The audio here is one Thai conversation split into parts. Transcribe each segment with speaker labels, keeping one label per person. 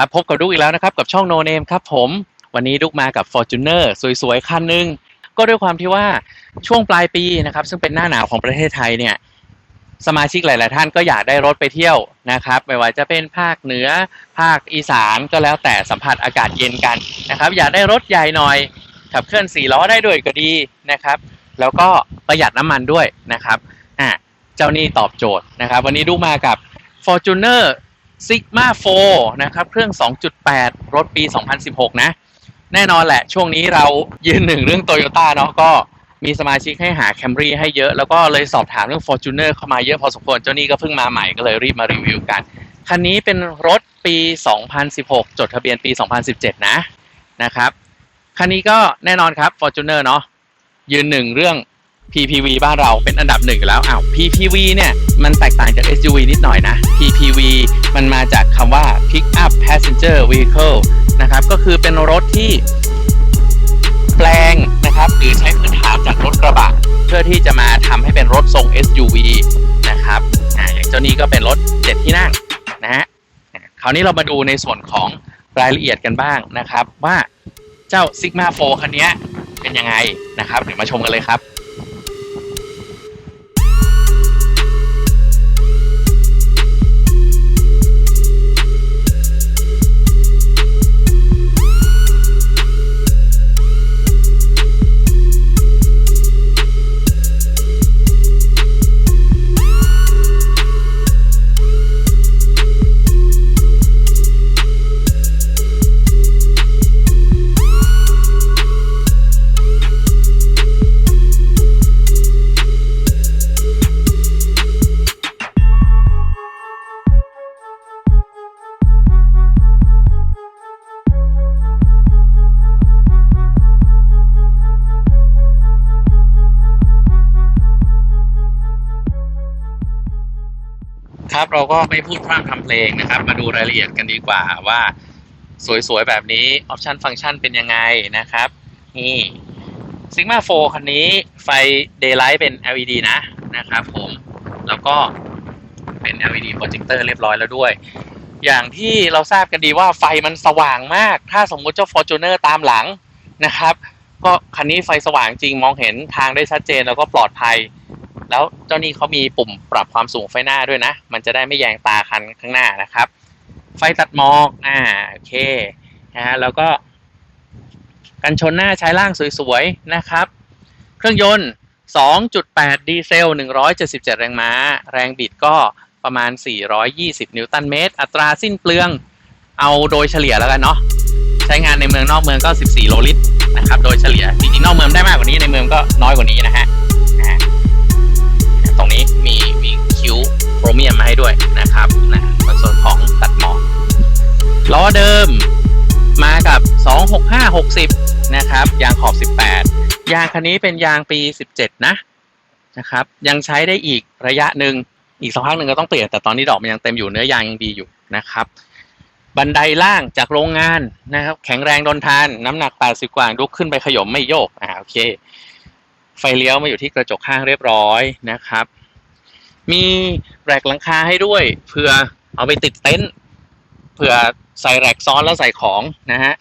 Speaker 1: ครับพบกับดุกอีกแล้วนะครับกับช่อง No Name ครับผมวันนี้ดุกมากับ Fortuner สวยๆ คันหนึ่งก็ด้วยความที่ว่าช่วงปลายปีนะครับ ซึ่งเป็นหน้าหนาวของประเทศไทยเนี่ยสมาชิกหลาย ๆ ท่านก็อยากได้รถไปเที่ยวนะครับ ไม่ว่าจะเป็นภาคเหนือภาคอีสานก็แล้วแต่สัมผัสอากาศเย็นกันนะครับ อยากได้รถใหญ่หน่อย ขับเคลื่อนสี่ล้อได้ด้วยก็ดีนะครับ แล้วก็ประหยัดน้ำมันด้วยนะครับอะเจ้านี่ตอบโจทย์นะครับ วันนี้ดูมากับ Fortuner Sigma 4 นะครับ เครื่อง 2.8 รถปี 2016 นะ แน่นอนแหละ ช่วงนี้เรายืนหนึ่งเรื่อง Toyota เนาะก็มีสมาชิกให้หา Camry ให้เยอะ แล้วก็เลยสอบถามเรื่อง Fortuner เข้ามาเยอะพอสมควร เจ้านี่ก็เพิ่งมาใหม่ก็เลยรีบมารีวิวกัน คันนี้เป็นรถปี 2016 จดทะเบียนปี 2017 นะนะครับ คันนี้ก็แน่นอนครับ Fortuner เนาะยืนหนึ่งเรื่อง PPV บ้านเราเป็นอันดับหนึ่งแล้วอ้าว PPV เนี่ย มันแตกต่างจาก SUV นิดหน่อยนะ PPV มันมาจากคำว่า Pick Up Passenger Vehicle นะครับ ก็คือเป็นรถที่แปลงนะครับหรือใช้พื้นฐานจากรถกระบะ เพื่อที่จะมาทำให้เป็นรถทรง SUV นะครับออย่างเจ้านี้ก็เป็นรถ7ที่นั่งนะฮะอ่าคราวนี้เรามาดูในส่วนของรายละเอียดกันบ้างนะครับ ว่าเจ้า Sigma 4คันนี้เป็นยังไงนะครับ เดี๋ยวมาชมกันเลยครับ เราก็ไม่พูดพร่ำทำเพลงนะครับ มาดูรายละเอียดกันดีกว่าว่าสวยๆ แบบนี้ออปชันฟังก์ชันเป็นยังไงนะครับ นี่ Sigma 4 คันนี้ไฟ Daylight เป็น LED นะนะครับผมแล้วก็เป็น LED โปรเจคเตอร์เรียบร้อยแล้วด้วย อย่างที่เราทราบกันดีว่าไฟมันสว่างมาก ถ้าสมมติเจ้า Fortuner ตามหลังนะครับ ก็คันนี้ไฟสว่างจริงมองเห็นทางได้ชัดเจนแล้วก็ปลอดภัย แล้วเจ้านี่เขามีปุ่มปรับความสูงไฟหน้าด้วยนะ มันจะได้ไม่แยงตาคันข้างหน้านะครับ ไฟตัดหมอกอ่าโอเคนะฮะแล้วก็กันชนหน้าใช้ล่างสวยๆนะครับ เครื่องยนต์ 2.8 ดีเซล 177 แรงม้า แรงบิดก็ประมาณ 420 นิวตันเมตร อัตราสิ้นเปลืองเอาโดยเฉลี่ยแล้วกันเนาะใช้งานในเมืองนอกเมืองก็ 14 โลลิตรนะครับ โดยเฉลี่ยจริงๆนอกเมืองได้มากกว่านี้ในเมืองก็น้อยกว่านี้นะฮะิ้วโครเมียมมาให้ด้วยนะครับนะในส่วนของตัดหมอกล้อเดิมมากับ 26560 นะครับ ยางขอบ 18 ยางคันนี้เป็นยางปี 17 นะนะครับ ยังใช้ได้อีกระยะหนึ่งอีกสักพักหนึ่งก็ต้องเปลี่ยน แต่ตอนนี้ดอกมันยังเต็มอยู่เนื้อยางยังดีอยู่นะครับ บันไดล่างจากโรงงานนะครับ แข็งแรงทนทาน น้ำหนัก 80 กว่าลุกขึ้นไปขยมไม่โยกอ่าโอเค ไฟเลี้ยวมาอยู่ที่กระจกข้างเรียบร้อยนะครับ มีแรกหลังคาให้ด้วยเผื่อเอาไปติดเต็นท์เผื่อใส่แรกซ้อนแล้วใส่ของนะฮะ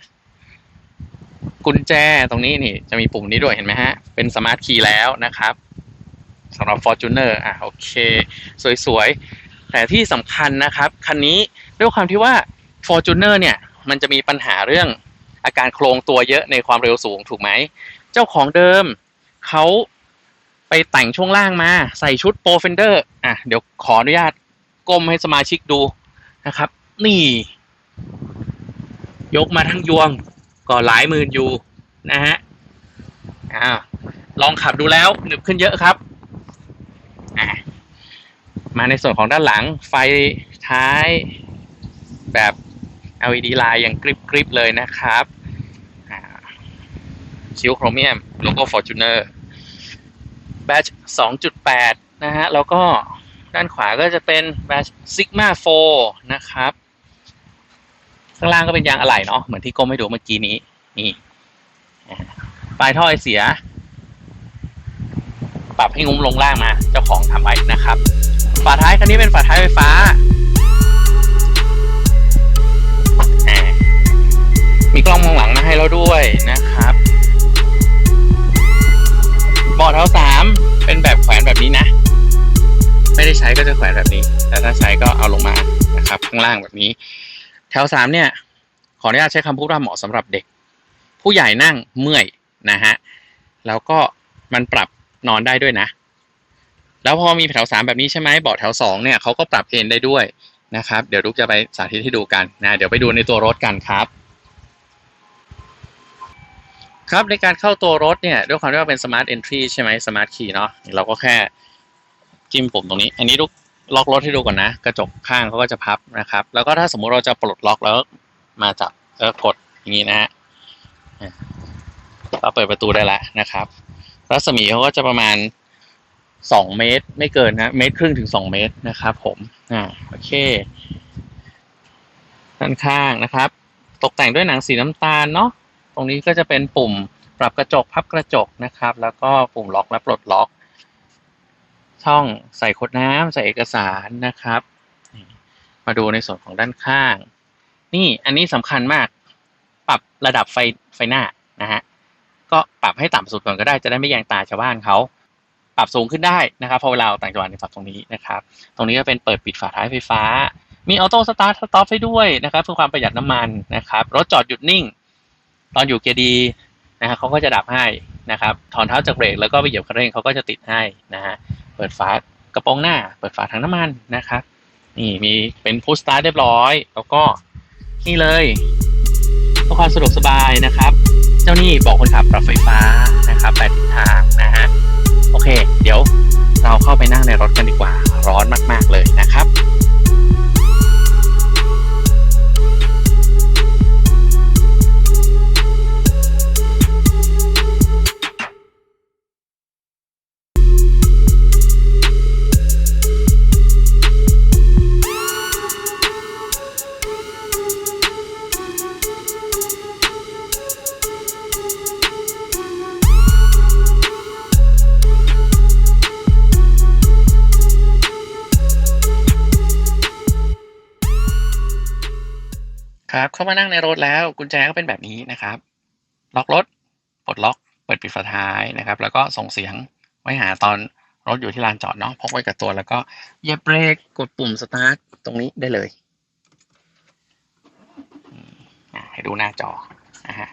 Speaker 1: กุญแจตรงนี้นี่จะมีปุ่มนี้ด้วยเห็นไหมฮะ เป็นสมาร์ทคีย์แล้วนะครับสำหรับ Fortuner อะโอเค สวยๆ แต่ที่สำคัญนะครับ คันนี้ด้วยความที่ว่า Fortuner เนี่ย มันจะมีปัญหาเรื่องอาการโครงตัวเยอะในความเร็วสูงถูกไหม เจ้าของเดิมเขา ไปแต่งช่วงล่างมาใส่ชุดโปรเฟนเดอร์อะเดี๋ยวขออนุญาตก้มให้สมาชิกดูนะครับ นี่ ยกมาทั้งยวงก็หลายหมื่นอยู่นะฮะอ่าลองขับดูแล้วหนึบขึ้นเยอะครับอะมาในส่วนของด้านหลังไฟท้ายแบบ LED ลายอย่างกริบกริบเลยนะครับอ่าคิ้วโครเมียมโลโก้ Fortuner batch 2.8 นะฮะ แล้วก็ด้านขวาก็จะเป็น batch sigma 4 นะครับ ข้างล่างก็เป็นยางอะไหล่เนาะ เหมือนที่ก้มให้ดูเมื่อกี้นี้ นี่ ปลายท่อไอเสีย ปรับให้งุ้มลงล่างมา เจ้าของทำไว้นะครับ ฝาท้ายคันนี้เป็นฝาท้ายไฟฟ้ามีกล้องมองหลังมาให้เราด้วยนะครับ บาะแถวสามเป็นแบบแขวนแบบนี้นะ ไม่ได้ใช้ก็จะแขวนแบบนี้ แต่ถ้าใช้ก็เอาลงมานะครับ ข้างล่างแบบนี้ แถวสามเนี่ย ขออนุญาตใช้คำพูดว่าเหมาะสำหรับเด็ก ผู้ใหญ่นั่งเมื่อยนะฮะแล้วก็มันปรับนอนได้ด้วยนะ แล้วพอมีแถวสามแบบนี้ใช่ไหมเบาะแถวสองเนี่ยเขาก็ปรับเอนได้ด้วยนะครับ เดี๋ยวลูกจะไปสาธิตให้ดูกันนะ เดี๋ยวไปดูในตัวรถกันครับ ครับในการเข้าตัวรถเนี่ยด้วยความที่ว่าเป็น smart entry ใช่ไหม smart key เนาะเราก็แค่จิ้มปุ่มตรงนี้ อันนี้ลูกล็อกรถให้ดูก่อนนะ กระจกข้างเขาก็จะพับนะครับ แล้วก็ถ้าสมมุติเราจะปลดล็อกแล้วมาจับแล้วกดอย่างนี้นะฮะอะก็เปิดประตูได้แล้วนะครับ รัศมีเขาก็จะประมาณสองเมตร ไม่เกินนะเมตรครึ่งถึงสองเมตรนะครับ ผมอ่าโอเคด้านข้างนะครับ ตกแต่งด้วยหนังสีน้ำตาลเนาะ ตรงนี้ก็จะเป็นปุ่มปรับกระจกพับกระจกนะครับ แล้วก็ปุ่มล็อกและปลดล็อก ช่องใส่ขวดน้ำใส่เอกสารนะครับ มาดูในส่วนของด้านข้าง นี่อันนี้สำคัญมาก ปรับระดับไฟไฟหน้านะฮะก็ปรับให้ต่ำสุดก่อนก็ได้จะได้ไม่แยงตาชาวบ้านเขาปรับสูงขึ้นได้นะครับพอเวลาต่างจังหวัดเนี่ยปรับตรงนี้นะครับ ตรงนี้ก็เป็นเปิดปิดฝาท้ายไฟฟ้า มีออโต้สตาร์ทสต็อปให้ด้วยนะครับ เพื่อความประหยัดน้ำมันนะครับ รถจอดหยุดนิ่ง ตอนอยู่เกียร์ดีนะฮะเขาก็จะดับให้นะครับ ถอนเท้าจากเบรกแล้วก็ไปเหยียบคันเร่งเขาก็จะติดให้นะฮะ เปิดฝากระโปรงหน้า เปิดฝาถังน้ำมันนะครับ นี่มีเป็นพุชสตาร์ทเรียบร้อย แล้วก็นี่เลยเพื่อความสะดวกสบายนะครับ เจ้านี่บอกคนขับปรับไฟฟ้านะครับแปดทิศทางนะฮะ โอเค เดี๋ยวเราเข้าไปนั่งในรถกันดีกว่า ร้อนมาก ๆ เลยนะครับ ครับ เข้ามานั่งในรถแล้ว กุญแจก็เป็นแบบนี้นะครับ ล็อกรถปลดล็อกเปิดปิดฝาท้ายนะครับ แล้วก็ส่งเสียงไว้หาตอนรถอยู่ที่ลานจอดเนาะพกไว้กับตัว แล้วก็เหยียบเบรกกดปุ่มสตาร์ทตรงนี้ได้เลยให้ดูหน้าจอนะฮะ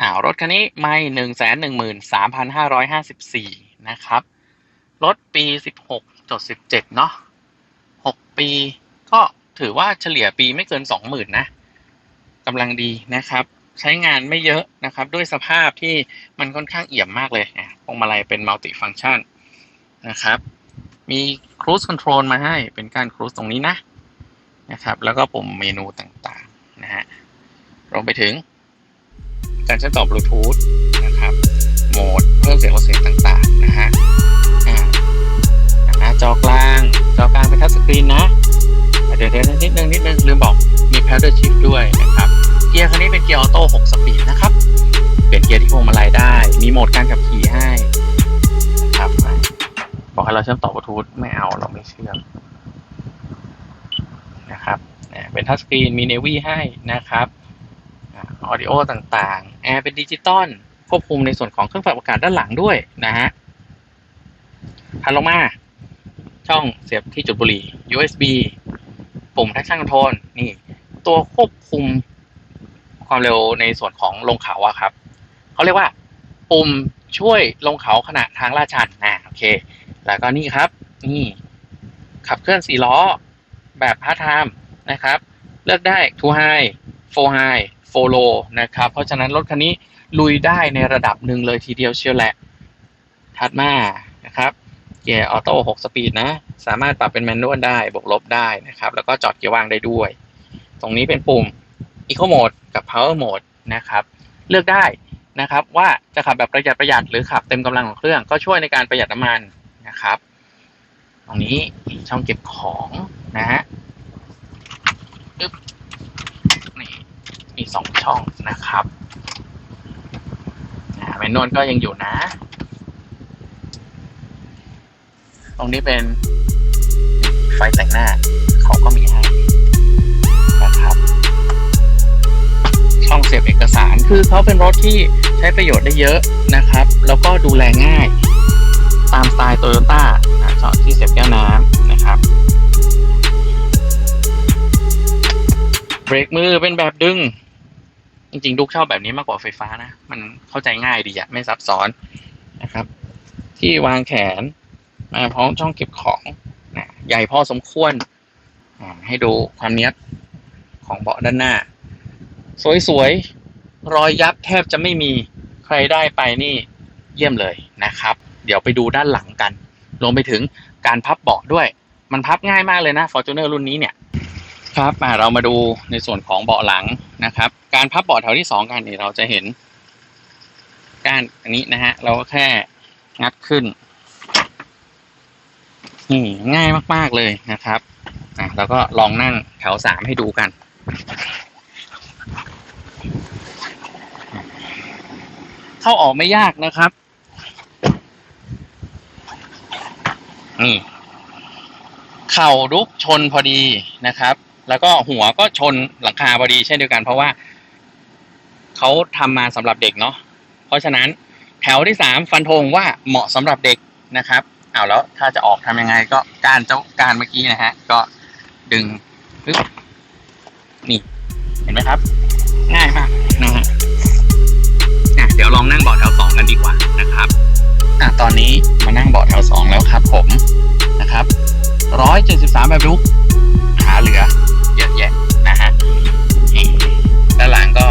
Speaker 1: อ่ารถคันนี้ไม่หนึ่งแสนหนึ่งหมื่นสามพันห้าร้อยห้าสิบสี่นะครับ รถปีสิบหกจดสิบเจ็ดเนาะหกปี ก็ถือว่าเฉลี่ยปีไม่เกินสองหมื่นนะกำลังดีนะครับ ใช้งานไม่เยอะนะครับ ด้วยสภาพที่มันค่อนข้างเอี่ยมมากเลยอะพวงมาลัยเป็นมัลติฟังชันนะครับ มี cruise control มาให้เป็นการ cruise ตรงนี้นะนะครับ แล้วก็ปุ่มเมนูต่างๆนะฮะรวมไปถึงการเชื่อมต่อบลูทูธนะครับ โหมดเพิ่มเสียงลดเสียงต่างๆนะฮะ จอกลาง จอกลางเป็นทัชสกรีนนะ เดี๋ยวเดี๋ยวนิดนึงนิดนึงลืมบอกมี paddle shift ด้วยนะครับ เกียร์คันนี้เป็นเกียร์ออโต้6สปีดนะครับ เปลี่ยนเกียร์ที่พวงมาลัยได้ มีโหมดการขับขี่ให้นะครับบอกให้เราเชื่อมต่อบลูทูธไม่เอาเราไม่เชื่อมนะครับเป็นทัชสกรีนมีเนวี่ให้นะครับออดิโอต่างๆ แอร์เป็นดิจิตอลควบคุมในส่วนของเครื่องปรับอากาศด้านหลังด้วยนะฮะถัดลงมา ช่องเสียบที่จุดบุหรี่ USB ปุ่ม traction control นี่ ตัวควบคุมความเร็วในส่วนของลงเขาอะครับ เขาเรียกว่า ปุ่มช่วยลงเขาขณะทางลาดชันอ่าโอเค แล้วก็นี่ครับ นี่ ขับเคลื่อนสี่ล้อ แบบพาร์ทไทม์นะครับ เลือกได้ two high four high four low นะครับ เพราะฉะนั้นรถคันนี้ลุยได้ในระดับหนึ่งเลยทีเดียวเชียวแหละ ถัดมานะครับ เกียร์ออโต้6สปีดนะ สามารถปรับเป็นแมนนวลได้บวกลบได้นะครับ แล้วก็จอดเกียร์ว่างได้ด้วย ตรงนี้เป็นปุ่ม Eco Mode กับ Power Mode นะครับ เลือกได้นะครับว่าจะขับแบบประหยัดประหยัดหรือขับเต็มกำลังของเครื่องก็ช่วยในการประหยัดน้ำมันนะครับ ตรงนี้มีช่องเก็บของนะฮะอึ๊บนี่มีสองช่องนะครับแมนนวลก็ยังอยู่นะ ตรงนี้เป็นไฟแต่งหน้า เขาก็มีให้นะครับ ช่องเสียบเอกสารคือเขาเป็นรถที่ใช้ประโยชน์ได้เยอะนะครับ แล้วก็ดูแลง่าย ตามสไตล์โตโยต้าจอดที่เสียบแก้วน้ำนะครับเบรกมือเป็นแบบดึง จริงๆลูกชอบแบบนี้มากกว่าไฟฟ้านะ มันเข้าใจง่ายดีอะไม่ซับซ้อนนะครับ ที่วางแขน มาพร้อมช่องเก็บของนะใหญ่พอสมควร ให้ดูความเนี้ยของเบาะด้านหน้า สวยๆ รอยยับแทบจะไม่มีใครได้ไปนี่เยี่ยมเลยนะครับ เดี๋ยวไปดูด้านหลังกันรวมไปถึงการพับเบาะด้วย มันพับง่ายมากเลยนะ Fortuner รุ่นนี้เนี่ยครับอ่าเรามาดูในส่วนของเบาะหลังนะครับ การพับเบาะแถวที่สองกันนี่เราจะเห็นก้านอันนี้นะฮะเราก็แค่งัดขึ้น นี่ง่ายมากๆเลยนะครับอะแล้วก็ลองนั่งแถวสามให้ดูกัน เข้าออกไม่ยากนะครับ นี่ เข่ารุกชนพอดีนะครับ แล้วก็หัวก็ชนหลังคาพอดีเช่นเดียวกัน เพราะว่าเขาทำมาสำหรับเด็กเนาะเพราะฉะนั้นแถวที่สามฟันธงว่าเหมาะสำหรับเด็กนะครับ เอาแล้วถ้าจะออกทำยังไงก็การเจ้าการเมื่อกี้นะฮะ ก็ดึงปึ๊บนี่เห็นไหมครับ ง่ายมากนะฮะอะเดี๋ยวลองนั่งเบาะแถวสองกันดีกว่านะครับอะตอนนี้มานั่งเบาะแถวสองแล้วครับ ผมนะครับร้อยเจ็ดสิบสามแบบลุกขาเหลือ เยอะแยะนะฮะนี่ด้านหลังก็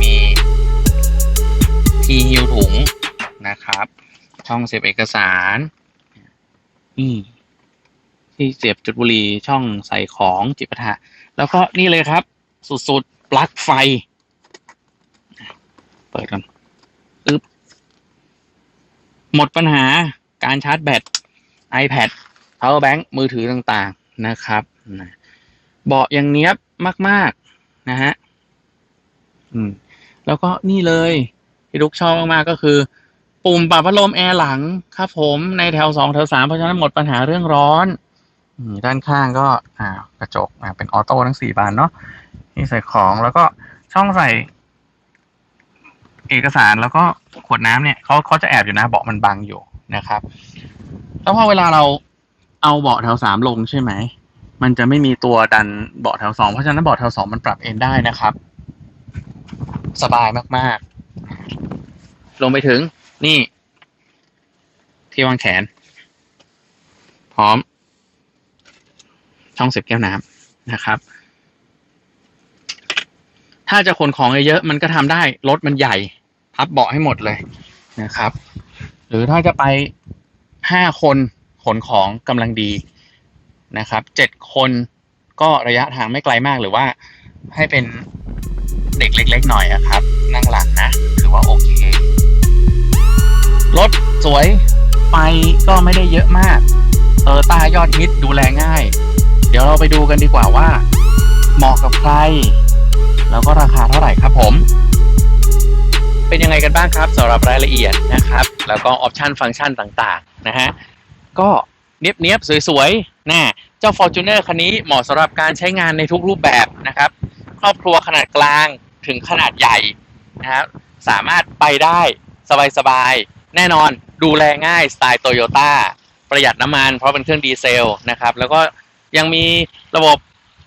Speaker 1: มีที่หิ้วถุงนะครับ ช่องเสียบเอกสาร นี่ที่เสียบจุดบุหรี่ช่องใส่ของจิปาถะแล้วก็นี่เลยครับ สุดๆ ปลั๊กไฟ เปิดกันอึบหมดปัญหาการชาร์จแบต iPad power bank มือถือต่างๆนะครับเบาะยังเนี้ยบมาก ๆ นะฮะ อืม แล้วก็นี่เลยที่ลูกชอบมาก ๆ ก็คือ ปุ่มปรับพัดลมแอร์หลังครับผมในแถวสองแถวสามเพราะฉะนั้นหมดปัญหาเรื่องร้อนด้านข้างก็อ่ากระจกอ่าเป็นออโต้ทั้งสี่บานเนาะนี่ใส่ของแล้วก็ช่องใส่ เอกสารแล้วก็ขวดน้ำเนี่ยเขาเขาจะแอบอยู่นะเบาะมันบังอยู่นะครับ แล้วพอเวลาเราเอาเบาะแถวสามลงใช่ไหมมันจะไม่มีตัวดันเบาะแถวสองเพราะฉะนั้นเบาะแถวสองมันปรับเอนได้นะครับ สบายมากๆ ลงไปถึง นี่ ที่วางแขน พร้อม ช่องเสียบแก้วน้ำนะครับ ถ้าจะขนของเยอะๆมันก็ทำได้ รถมันใหญ่ พับเบาะให้หมดเลยนะครับ หรือถ้าจะไปห้าคนขนของกำลังดีนะครับเจ็ดคนก็ระยะทางไม่ไกลมากหรือว่าให้เป็นเด็กเล็กๆหน่อยอะครับ นั่งหลังนะ ถือว่าโอเค รถสวยไปก็ไม่ได้เยอะมากเออตายอดฮิตดูแลง่าย เดี๋ยวเราไปดูกันดีกว่าว่า เหมาะกับใคร แล้วก็ราคาเท่าไหร่ครับผม เป็นยังไงกันบ้างครับสำหรับรายละเอียดนะครับ แล้วก็ออปชันฟังก์ชันต่างๆนะฮะก็เนียบๆ สวยๆน่เจ้า Fortuner คันนี้เหมาะสำหรับการใช้งานในทุกรูปแบบนะครับ ครอบครัวขนาดกลางถึงขนาดใหญ่นะครับสามารถไปได้สบายๆ แน่นอนดูแลง่ายสไตล์โตโยต้าประหยัดน้ำมันเพราะเป็นเครื่องดีเซลนะครับ แล้วก็ยังมีระบบ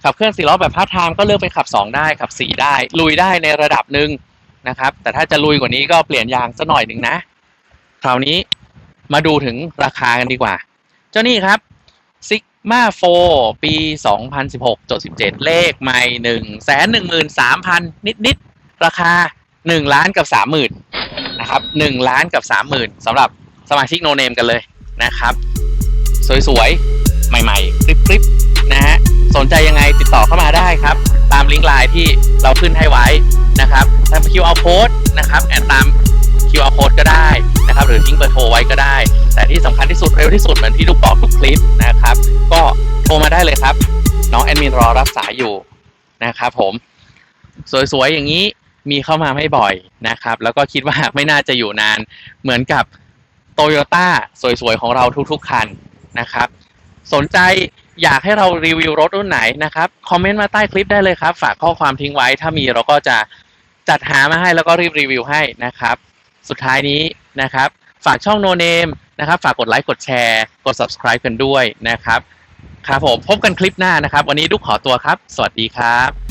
Speaker 1: ขับเคลื่อนสี่ล้อแบบพาร์ทไทม์ก็เลือกไปขับ 2 ได้ขับ 4 ได้ ลุยได้ในระดับหนึ่งนะครับ แต่ถ้าจะลุยกว่านี้ก็เปลี่ยนยางสักหน่อยหนึ่งนะ คราวนี้มาดูถึงราคากันดีกว่า เจ้านี่ครับ Sigma 4 ปี 2016จด17 เลขไม่ 1 1 3 0 0 0นิดนิด ๆ ราคา 1 ล้านกับ 30,000 นะครับ1ล้านกับ30,000สำหรับสมาชิกโนเนมกันเลยนะครับ สวยๆ ใหม่ๆคลิปๆนะฮะสนใจยังไงติดต่อเข้ามาได้ครับ ตามลิงก์ไลน์ที่เราขึ้นให้ไว้นะครับตาม QR code นะครับแอดตาม QR code ก็ได้นะครับ หรือทิ้งเบอร์โทรไว้ก็ได้ แต่ที่สำคัญที่สุดเร็วที่สุดเหมือนที่ลูกบอกทุกคลิปนะครับ ก็โทรมาได้เลยครับ น้องแอดมินรอรับสายอยู่นะครับผม สวยๆ อย่างนี้ มีเข้ามาไม่บ่อยนะครับ แล้วก็คิดว่าไม่น่าจะอยู่นานเหมือนกับโตโยต้าสวยๆ ของเราทุกๆ คันนะครับ สนใจอยากให้เรารีวิวรถรุ่นไหนนะครับ คอมเมนต์มาใต้คลิปได้เลยครับ ฝากข้อความทิ้งไว้ ถ้ามีเราก็จะจัดหามาให้แล้วก็รีบรีวิวให้นะครับ สุดท้ายนี้นะครับ ฝากช่อง No Name นะครับ ฝากกดไลค์กดแชร์ กด subscribe กันด้วยนะครับ ครับผมพบกันคลิปหน้านะครับ วันนี้ดุกขอตัวครับ สวัสดีครับ